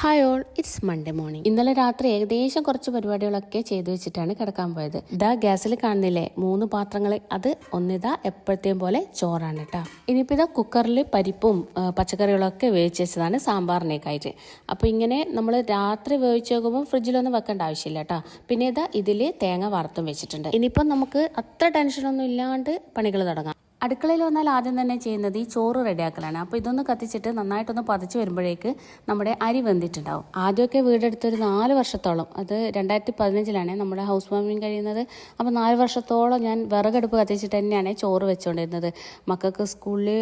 Hi all it's Monday morning ഇന്നലെ രാത്രി ഏകദേശം കുറച്ച് പരിപാടികളൊക്കെ ചെയ്തു വെച്ചിട്ടാണ് കിടക്കാൻ പോയത്. ഇതാ ഗ്യാസിൽ കാണുന്നില്ലേ മൂന്ന് പാത്രങ്ങൾ അത് ഒന്നിതാ എപ്പോഴത്തെയും പോലെ ചോറാണ് കേട്ടോ ഇനിയിപ്പോൾ ഇതാ കുക്കറിൽ പരിപ്പും പച്ചക്കറികളൊക്കെ വേവിച്ച് വെച്ചതാണ് സാമ്പാറിനേക്കായിട്ട്. അപ്പോൾ ഇങ്ങനെ നമ്മൾ രാത്രി വേവിച്ച് നോക്കുമ്പോൾ ഫ്രിഡ്ജിലൊന്നും വെക്കേണ്ട ആവശ്യമില്ല കേട്ടോ പിന്നെ ഇതാ ഇതിൽ തേങ്ങ വറുത്തും വെച്ചിട്ടുണ്ട്. ഇനിയിപ്പം നമുക്ക് അത്ര ടെൻഷനൊന്നും ഇല്ലാണ്ട് പണികൾ തുടങ്ങാം. അടുക്കളയിൽ വന്നാൽ ആദ്യം തന്നെ ചെയ്യുന്നത് ഈ ചോറ് റെഡിയാക്കലാണ്. അപ്പോൾ ഇതൊന്ന് കത്തിച്ചിട്ട് നന്നായിട്ടൊന്ന് പതിച്ച് വരുമ്പോഴേക്ക് നമ്മുടെ അരി വെന്തിട്ടുണ്ടാവും. ആദ്യമൊക്കെ വീടെടുത്തൊരു നാല് വർഷത്തോളം അത് രണ്ടായിരത്തി പതിനഞ്ചിലാണ് നമ്മുടെ ഹൗസ് വാമിങ് കഴിയുന്നത്. അപ്പോൾ നാല് വർഷത്തോളം ഞാൻ വിറകടുപ്പ് കത്തിച്ചിട്ട് തന്നെയാണ് ചോറ് വെച്ചുകൊണ്ടിരുന്നത് മക്കൾക്ക് സ്കൂളിൽ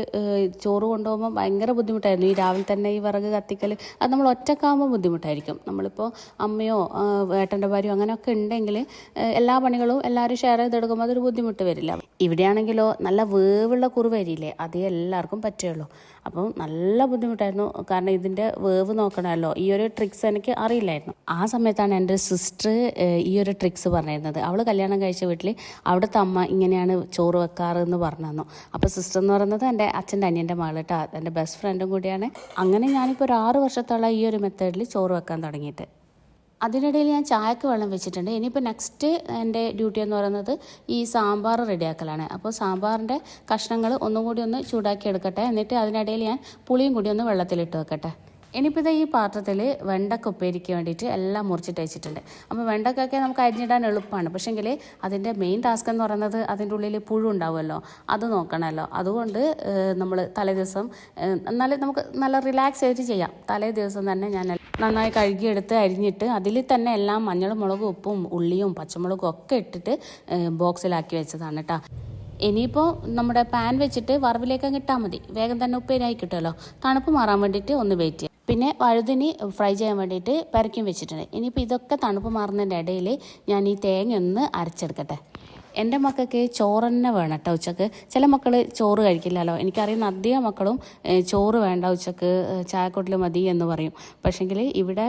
ചോറ് കൊണ്ടുപോകുമ്പോൾ ഭയങ്കര ബുദ്ധിമുട്ടായിരുന്നു. ഈ രാവിലെ തന്നെ ഈ വിറക് കത്തിക്കൽ അത് നമ്മൾ ഒറ്റക്കാകുമ്പോൾ ബുദ്ധിമുട്ടായിരിക്കും. നമ്മളിപ്പോൾ അമ്മയോ ഏട്ടന്റെ ഭാര്യയോ അങ്ങനെയൊക്കെ ഉണ്ടെങ്കിൽ എല്ലാ പണികളും എല്ലാവരും ഷെയർ ചെയ്തെടുക്കുമ്പോൾ അതൊരു ബുദ്ധിമുട്ട് വരില്ല. ഇവിടെയാണെങ്കിലോ നല്ല വേവുള്ള കുറുവരിയില്ലേ അതേ എല്ലാവർക്കും പറ്റുള്ളൂ അപ്പം നല്ല ബുദ്ധിമുട്ടായിരുന്നു. കാരണം ഇതിന്റെ വേവ് നോക്കണമല്ലോ. ഈ ഒരു ട്രിക്സ് എനിക്ക് അറിയില്ലായിരുന്നു. ആ സമയത്താണ് എന്റെ സിസ്റ്റർ ഈ ഒരു ട്രിക്സ് പറഞ്ഞിരുന്നത്. അവൾ കല്യാണം കഴിച്ച വീട്ടിൽ അവിടുത്തെ അമ്മ ഇങ്ങനെയാണ് ചോറ് വെക്കാറ് എന്ന് പറഞ്ഞു തന്നു അപ്പോൾ സിസ്റ്റർ എന്ന് പറയുന്നത് എന്റെ അച്ഛന്റെ അനിയന്റെ മകൾ കേട്ടോ എന്റെ ബെസ്റ്റ് ഫ്രണ്ടും കൂടിയാണ്. അങ്ങനെ ഞാനിപ്പോൾ ഒരു ആറ് വർഷത്തോളം ഈ ഒരു മെത്തേഡിൽ ചോറ് വെക്കാൻ തുടങ്ങിയിട്ട്. അതിനിടയിൽ ഞാൻ ചായക്ക് വെള്ളം വെച്ചിട്ടുണ്ട്. ഇനിയിപ്പോൾ നെക്സ്റ്റ് എന്റെ ഡ്യൂട്ടി എന്ന് പറയുന്നത് ഈ സാമ്പാർ റെഡിയാക്കലാണ്. അപ്പോൾ സാമ്പാറിന്റെ കഷ്ണങ്ങൾ ഒന്നും കൂടി ഒന്ന് ചൂടാക്കി എടുക്കട്ടെ. എന്നിട്ട് അതിനിടയിൽ ഞാൻ പുളിയും കൂടി ഒന്ന് വെള്ളത്തിലിട്ട് വെക്കട്ടെ. ഇനിയിപ്പോൾ ഇത് ഈ പാത്രത്തിൽ വെണ്ടക്ക ഉപ്പേരിക്ക് വേണ്ടിയിട്ട് എല്ലാം മുറിച്ചിട്ട് വെച്ചിട്ടുണ്ട്. അപ്പോൾ വെണ്ടക്കൊക്കെ നമുക്ക് അരിഞ്ഞിടാൻ എളുപ്പമാണ് പക്ഷേങ്കിൽ അതിന്റെ മെയിൻ ടാസ്ക് എന്ന് പറയുന്നത് അതിന്റെ ഉള്ളിൽ പുഴു ഉണ്ടാവുമല്ലോ അത് നോക്കണമല്ലോ. അതുകൊണ്ട് നമ്മൾ തലേ ദിവസം നല്ല നമുക്ക് നല്ല റിലാക്സ് ആയിട്ട് ചെയ്യാം. തലേ ദിവസം തന്നെ ഞാൻ നന്നായി കഴുകിയെടുത്ത് അരിഞ്ഞിട്ട് അതിൽ തന്നെ എല്ലാം മഞ്ഞളും മുളകും ഉപ്പും ഉള്ളിയും പച്ചമുളകും ഒക്കെ ഇട്ടിട്ട് ബോക്സിലാക്കി വെച്ചതാണ് കേട്ടോ ഇനിയിപ്പോൾ നമ്മുടെ പാൻ വെച്ചിട്ട് വറവിലേക്ക് അങ്ങ് ഇട്ടാൽ മതി. വേഗം തന്നെ ഉപ്പേരായി കിട്ടുമല്ലോ. തണുപ്പ് മാറാൻ വേണ്ടിയിട്ട് ഒന്ന് വെയിറ്റ് ചെയ്യാം. പിന്നെ വഴുതിനി ഫ്രൈ ചെയ്യാൻ വേണ്ടിയിട്ട് പരക്കും വെച്ചിട്ടുണ്ട്. ഇനിയിപ്പോൾ ഇതൊക്കെ തണുപ്പ് മാറുന്നതിന്റെ ഇടയിൽ ഞാൻ ഈ തേങ്ങ ഒന്ന് അരച്ചെടുക്കട്ടെ. എന്റെ മക്കൾക്ക് ചോറ് തന്നെ വേണം കേട്ടോ ഉച്ചയ്ക്ക്. ചില മക്കൾ ചോറ് കഴിക്കില്ലല്ലോ. എനിക്കറിയുന്ന അധികം മക്കളും ചോറ് വേണ്ട ഉച്ചയ്ക്ക് ചായക്കൊട്ടിൽ മതി എന്ന് പറയും. പക്ഷേങ്കിൽ ഇവിടെ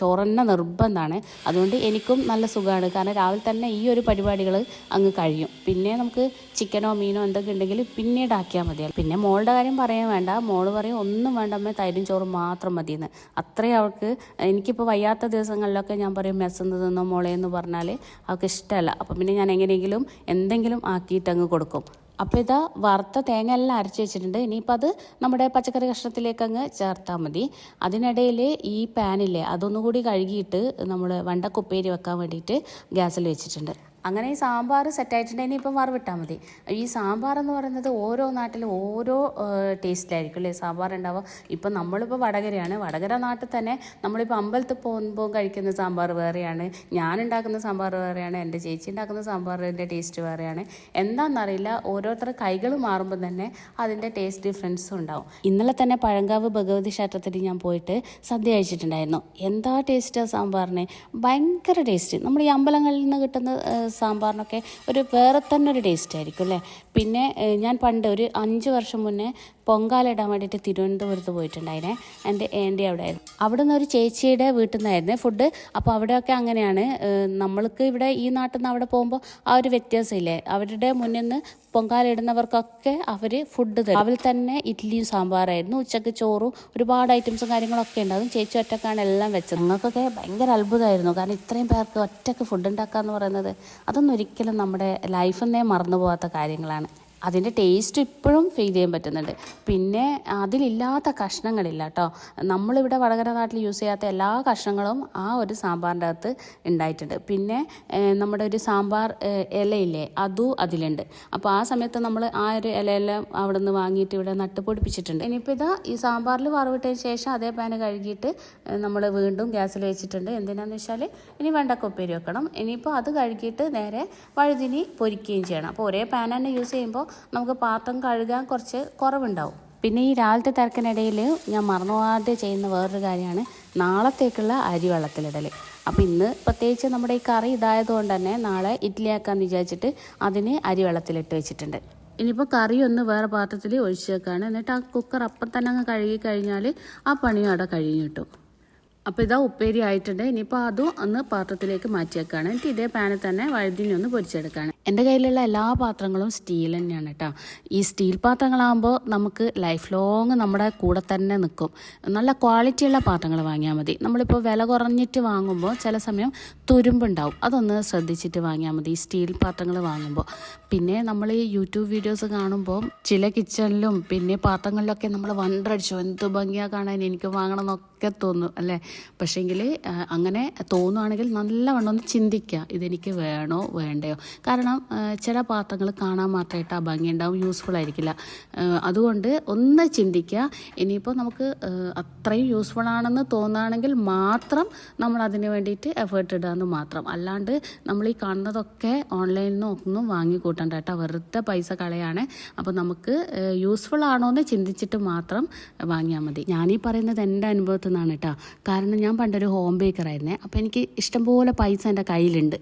ചോറ് തന്നെ നിർബന്ധമാണ് അതുകൊണ്ട് എനിക്കും നല്ല സുഖമാണ് കാരണം രാവിലെ തന്നെ ഈ ഒരു പരിപാടികൾ അങ്ങ് കഴിയും. പിന്നെ നമുക്ക് ചിക്കനോ മീനോ എന്തൊക്കെ ഉണ്ടെങ്കിൽ പിന്നീട് ആക്കിയാൽ മതിയല്ലോ പിന്നെ മോളുടെ കാര്യം പറയാൻ വേണ്ട. മോൾ പറയും ഒന്നും വേണ്ട അമ്മ തൈരും ചോറും മാത്രം മതിയെന്ന്. അത്രയും അവൾക്ക് എനിക്കിപ്പോൾ വയ്യാത്ത ദിവസങ്ങളിലൊക്കെ ഞാൻ പറയും മെസ്സെന്ന് തിന്നോ എന്ന് പറഞ്ഞാൽ അവൾക്ക് ഇഷ്ടമല്ല. അപ്പം പിന്നെ ഞാൻ എങ്ങനെയെങ്കിലും എന്തെങ്കിലും ആക്കിയിട്ട് അങ്ങ് കൊടുക്കും. അപ്പോൾ ഇതാ വറുത്ത തേങ്ങ എല്ലാം അരച്ച് വെച്ചിട്ടുണ്ട്. ഇനിയിപ്പോൾ അത് നമ്മുടെ പച്ചക്കറി കഷ്ണത്തിലേക്ക് അങ്ങ് ചേർത്താൽ മതി. അതിനിടയിൽ ഈ പാനില്ലേ അതൊന്നുകൂടി കഴുകിയിട്ട് നമ്മൾ വണ്ടക്കുപ്പേരി വെക്കാൻ വേണ്ടിയിട്ട് ഗ്യാസിൽ വെച്ചിട്ടുണ്ട്. അങ്ങനെ ഈ സാമ്പാർ സെറ്റായിട്ടുണ്ടെങ്കിൽ ഇപ്പം വറവിട്ടാൽ മതി. ഈ സാമ്പാർ എന്ന് പറയുന്നത് ഓരോ നാട്ടിലും ഓരോ ടേസ്റ്റിലായിരിക്കും അല്ലേ? സാമ്പാർ ഉണ്ടാവുക ഇപ്പം നമ്മളിപ്പോൾ വടകരയാണ്. വടകര നാട്ടിൽ തന്നെ നമ്മളിപ്പോൾ അമ്പലത്തിൽ പോകുമ്പോൾ കഴിക്കുന്ന സാമ്പാർ വേറെയാണ്. ഞാൻ ഉണ്ടാക്കുന്ന സാമ്പാർ വേറെയാണ്. എന്റെ ചേച്ചി ഉണ്ടാക്കുന്ന സാമ്പാറിന്റെ ടേസ്റ്റ് വേറെയാണ്. എന്താണെന്നറിയില്ല ഓരോരുത്തരുടെ കൈകൾ മാറുമ്പോൾ തന്നെ അതിന്റെ ടേസ്റ്റ് ഡിഫറൻസും ഉണ്ടാവും. ഇന്നലെ തന്നെ പഴങ്കാവ് ഭഗവതി ക്ഷേത്രത്തിൽ ഞാൻ പോയിട്ട് സദ്യ കഴിച്ചിട്ടുണ്ടായിരുന്നു. എന്താ ടേസ്റ്റ് സാമ്പാറിന്? ഭയങ്കര ടേസ്റ്റ് നമ്മൾ ഈ അമ്പലങ്ങളിൽ നിന്ന് കിട്ടുന്ന സാമ്പാറിനൊക്കെ ഒരു വേറെ തന്നെ ഒരു ടേസ്റ്റ് ആയിരിക്കും അല്ലേ? പിന്നെ ഞാൻ പണ്ട് ഒരു അഞ്ച് വർഷം മുന്നേ പൊങ്കാല ഇടാൻ വേണ്ടിയിട്ട് തിരുവനന്തപുരത്ത് പോയിട്ടുണ്ടായിരുന്നേ. എന്റെ ഏന്റെ അവിടെ ആയിരുന്നു അവിടെ നിന്ന് ഒരു ചേച്ചിയുടെ വീട്ടിൽ നിന്നായിരുന്നു ഫുഡ്. അപ്പോൾ അവിടെയൊക്കെ അങ്ങനെയാണ്. നമ്മൾക്ക് ഇവിടെ ഈ നാട്ടിൽ നിന്ന് അവിടെ പോകുമ്പോൾ ആ ഒരു വ്യത്യാസമില്ലേ? അവരുടെ മുന്നിൽ നിന്ന് പൊങ്കാല ഇടുന്നവർക്കൊക്കെ അവർ ഫുഡ് തരും. അവരിൽ തന്നെ ഇഡ്ഡലിയും സാമ്പാറായിരുന്നു. ഉച്ചയ്ക്ക് ചോറും ഒരുപാട് ഐറ്റംസും കാര്യങ്ങളൊക്കെ ഉണ്ടാകും ചേച്ചി ഒറ്റക്കാണ് എല്ലാം വെച്ചത്. ഞങ്ങൾക്കൊക്കെ ഭയങ്കര അത്ഭുതമായിരുന്നു. കാരണം ഇത്രയും പേർക്ക് ഒറ്റയ്ക്ക് ഫുഡ് ഉണ്ടാക്കുക എന്ന് പറയുന്നത് അതൊന്നും ഒരിക്കലും നമ്മുടെ ലൈഫിൽ നിന്നേ മറന്നു പോകാത്ത കാര്യങ്ങളാണ്. അതിന്റെ ടേസ്റ്റ് ഇപ്പോഴും ഫീൽ ചെയ്യാൻ പറ്റുന്നുണ്ട്. പിന്നെ അതിലില്ലാത്ത കഷ്ണങ്ങളില്ല കേട്ടോ നമ്മളിവിടെ വടകര നാട്ടിൽ യൂസ് ചെയ്യാത്ത എല്ലാ കഷ്ണങ്ങളും ആ ഒരു സാമ്പാറിന്റെ അകത്ത് ഉണ്ടായിട്ടുണ്ട്. പിന്നെ നമ്മുടെ ഒരു സാമ്പാർ ഇലയില്ലേ അതും അതിലുണ്ട്. അപ്പോൾ ആ സമയത്ത് നമ്മൾ ആ ഒരു ഇലയെല്ലാം അവിടെ നിന്ന് വാങ്ങിയിട്ട് ഇവിടെ നട്ടുപൊടിപ്പിച്ചിട്ടുണ്ട് ഇനിയിപ്പോൾ ഇതാ ഈ സാമ്പാറിൽ വറവിട്ടതിന് ശേഷം അതേ പാന് കഴുകിയിട്ട് നമ്മൾ വീണ്ടും ഗ്യാസിൽ വെച്ചിട്ടുണ്ട്. എന്തിനാന്ന് വെച്ചാൽ ഇനി വെണ്ടക്ക ഉപ്പേരി വെക്കണം. ഇനിയിപ്പോൾ അത് കഴുകിയിട്ട് നേരെ വഴുതിനി പൊരിക്കുകയും ചെയ്യണം. അപ്പോൾ ഒരേ പാൻ തന്നെ യൂസ് ചെയ്യുമ്പോൾ നമുക്ക് പാത്രം കഴുകാൻ കുറച്ച് കുറവുണ്ടാവും. പിന്നെ ഈ രാവിലത്തെ തിരക്കിനിടയിൽ ഞാൻ മറന്നുപോകാതെ ചെയ്യുന്ന വേറൊരു കാര്യമാണ് നാളത്തേക്കുള്ള അരി വെള്ളത്തിലിടൽ അപ്പോൾ ഇന്ന് പ്രത്യേകിച്ച് നമ്മുടെ ഈ കറി ഇതായതുകൊണ്ട് തന്നെ നാളെ ഇഡ്ഡലി ആക്കാമെന്ന് വിചാരിച്ചിട്ട് അതിന് അരി വെള്ളത്തിലിട്ട് വെച്ചിട്ടുണ്ട്. ഇനിയിപ്പോൾ കറി ഒന്ന് വേറെ പാത്രത്തിൽ ഒഴിച്ചു വെക്കുകയാണ് എന്നിട്ട് ആ കുക്കർ അപ്പം തന്നെ അങ്ങ് കഴുകി കഴിഞ്ഞാൽ ആ പണിയും അവിടെ കഴിഞ്ഞു കിട്ടും. അപ്പോൾ ഇതാ ഉപ്പേരി ആയിട്ടുണ്ട്. ഇനിയിപ്പോൾ അതും ഒന്ന് പാത്രത്തിലേക്ക് മാറ്റി വെക്കുകയാണ് എന്നിട്ട് ഇതേ പാനിൽ തന്നെ വഴുതിനെ ഒന്ന് പൊരിച്ചെടുക്കുകയാണ് എന്റെ കയ്യിലുള്ള എല്ലാ പാത്രങ്ങളും സ്റ്റീൽ തന്നെയാണ് കേട്ടോ. ഈ സ്റ്റീൽ പാത്രങ്ങളാകുമ്പോൾ നമുക്ക് ലൈഫ് ലോങ് നമ്മുടെ കൂടെ തന്നെ നിൽക്കും. നല്ല ക്വാളിറ്റിയുള്ള പാത്രങ്ങൾ വാങ്ങിയാൽ മതി. നമ്മളിപ്പോൾ വില കുറഞ്ഞിട്ട് വാങ്ങുമ്പോൾ ചില സമയം തുരുമ്പുണ്ടാവും. അതൊന്ന് ശ്രദ്ധിച്ചിട്ട് വാങ്ങിയാൽ മതി സ്റ്റീൽ പാത്രങ്ങൾ വാങ്ങുമ്പോൾ. പിന്നെ നമ്മൾ ഈ യൂട്യൂബ് വീഡിയോസ് കാണുമ്പോൾ ചില കിച്ചണിലും പിന്നെ പാത്രങ്ങളിലൊക്കെ നമ്മൾ വണ്ടടിച്ചു എന്ത് ഭംഗിയാ കാണാൻ എനിക്ക് വാങ്ങണം എന്നൊക്കെ തോന്നും അല്ലേ? പക്ഷേങ്കിൽ അങ്ങനെ തോന്നുവാണെങ്കിൽ നല്ലവണ്ണം ഒന്ന് ചിന്തിക്കുക. ഇതെനിക്ക് വേണോ വേണ്ടയോ? കാരണം ആ, ചില പാത്രങ്ങൾ കാണാൻ മാത്രമായിട്ട് ആ ഭംഗി ഉണ്ടാവും യൂസ്ഫുൾ ആയിരിക്കില്ല അതുകൊണ്ട് ഒന്ന് ചിന്തിക്കുക. ഇനിയിപ്പോൾ നമുക്ക് അത്രയും യൂസ്ഫുൾ ആണെന്ന് തോന്നുകയാണെങ്കിൽ മാത്രം നമ്മൾ അതിന് വേണ്ടിയിട്ട് എഫേർട്ട് ഇടാമെന്ന് മാത്രം. അല്ലാണ്ട് നമ്മൾ ഈ കാണുന്നതൊക്കെ ഓൺലൈനിൽ നിന്ന് ഒന്നും കേട്ടോ. വെറുതെ പൈസ കളയാണ്. അപ്പോൾ നമുക്ക് യൂസ്ഫുൾ ആണോ എന്ന് ചിന്തിച്ചിട്ട് മാത്രം വാങ്ങിയാൽ മതി. ഞാനീ പറയുന്നത് എന്റെ അനുഭവത്തിൽ നിന്നാണ് കേട്ടോ. കാരണം ഞാൻ പണ്ടൊരു ഹോം ബേക്കറായിരുന്നേ അപ്പോൾ എനിക്ക് ഇഷ്ടംപോലെ പൈസ എന്റെ കയ്യിലുണ്ട്.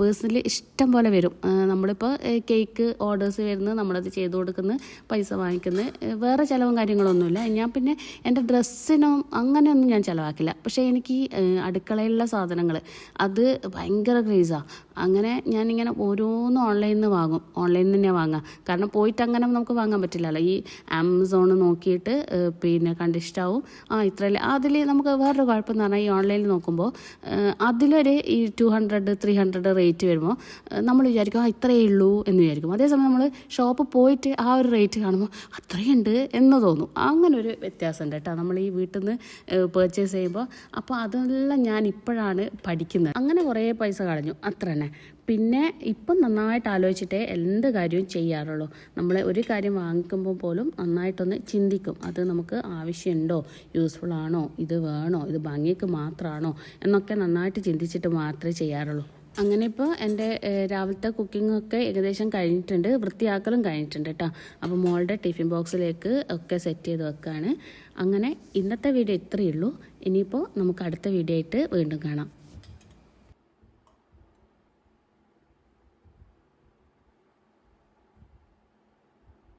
പേഴ്സണലി ഇഷ്ടം പോലെ വരും. നമ്മളിപ്പോൾ കേക്ക് ഓർഡേഴ്സ് വരുന്നത് നമ്മളത് ചെയ്ത് കൊടുക്കുന്നത് പൈസ വാങ്ങിക്കുന്നത് വേറെ ചിലവും കാര്യങ്ങളൊന്നുമില്ല. ഞാൻ പിന്നെ എന്റെ ഡ്രസ്സിനും അങ്ങനെയൊന്നും ഞാൻ ചിലവാക്കില്ല. പക്ഷേ എനിക്ക് ഈ, അടുക്കളയിലുള്ള സാധനങ്ങൾ അത് ഭയങ്കര ക്രേസാണ് അങ്ങനെ ഞാനിങ്ങനെ ഓരോന്നും ഓൺലൈനിൽ നിന്ന് വാങ്ങും. ഓൺലൈനിൽ തന്നെ വാങ്ങാം. കാരണം പോയിട്ട് അങ്ങനെ നമുക്ക് വാങ്ങാൻ പറ്റില്ലല്ലോ. ഈ ആമസോൺ നോക്കിയിട്ട് പിന്നെ കണ്ടിഷ്ടാവും. ആ ഇത്രയല്ലേ. അതിൽ നമുക്ക് വേറൊരു കുഴപ്പമെന്ന് പറഞ്ഞാൽ ഈ ഓൺലൈനിൽ നോക്കുമ്പോൾ അതിലൊരു ഈ two hundred three hundred rate വരുമ്പോൾ നമ്മൾ വിചാരിക്കും ആ ഇത്രയേ ഉള്ളൂ എന്ന് വിചാരിക്കും. അതേസമയം നമ്മൾ ഷോപ്പ് പോയിട്ട് ആ ഒരു റേറ്റ് കാണുമ്പോൾ അത്രയുണ്ട് എന്ന് തോന്നും. അങ്ങനെ ഒരു വ്യത്യാസമുണ്ട് കേട്ടോ. നമ്മൾ ഈ വീട്ടിൽ നിന്ന് പേർച്ചേസ് ചെയ്യുമ്പോൾ അപ്പോൾ അതെല്ലാം ഞാൻ ഇപ്പോഴാണ് പഠിക്കുന്നത്. അങ്ങനെ കുറേ പൈസ കളഞ്ഞു. അത്ര തന്നെ. പിന്നെ ഇപ്പം നന്നായിട്ട് ആലോചിച്ചിട്ടേ എന്ത് കാര്യവും ചെയ്യാറുള്ളൂ. നമ്മൾ ഒരു കാര്യം വാങ്ങിക്കുമ്പോൾ പോലും നന്നായിട്ടൊന്ന് ചിന്തിക്കും. അത് നമുക്ക് ആവശ്യമുണ്ടോ? യൂസ്ഫുൾ ആണോ? ഇത് വേണോ? ഇത് ഭംഗിക്ക് മാത്രമാണോ എന്നൊക്കെ നന്നായിട്ട് ചിന്തിച്ചിട്ട് മാത്രമേ ചെയ്യാറുള്ളൂ. അങ്ങനെ ഇപ്പോൾ എന്റെ രാവിലത്തെ കുക്കിംഗ് ഒക്കെ ഏകദേശം കഴിഞ്ഞിട്ടുണ്ട്. വൃത്തിയാക്കലും കഴിഞ്ഞിട്ടുണ്ട് കേട്ടോ. അപ്പോൾ മോളുടെ ടിഫിൻ ബോക്സിലേക്ക് ഒക്കെ സെറ്റ് ചെയ്ത് വെക്കുകയാണ് അങ്ങനെ ഇന്നത്തെ വീഡിയോ ഇത്രയേ ഉള്ളൂ. ഇനിയിപ്പോൾ നമുക്ക് അടുത്ത വീഡിയോ ആയിട്ട് വീണ്ടും കാണാം.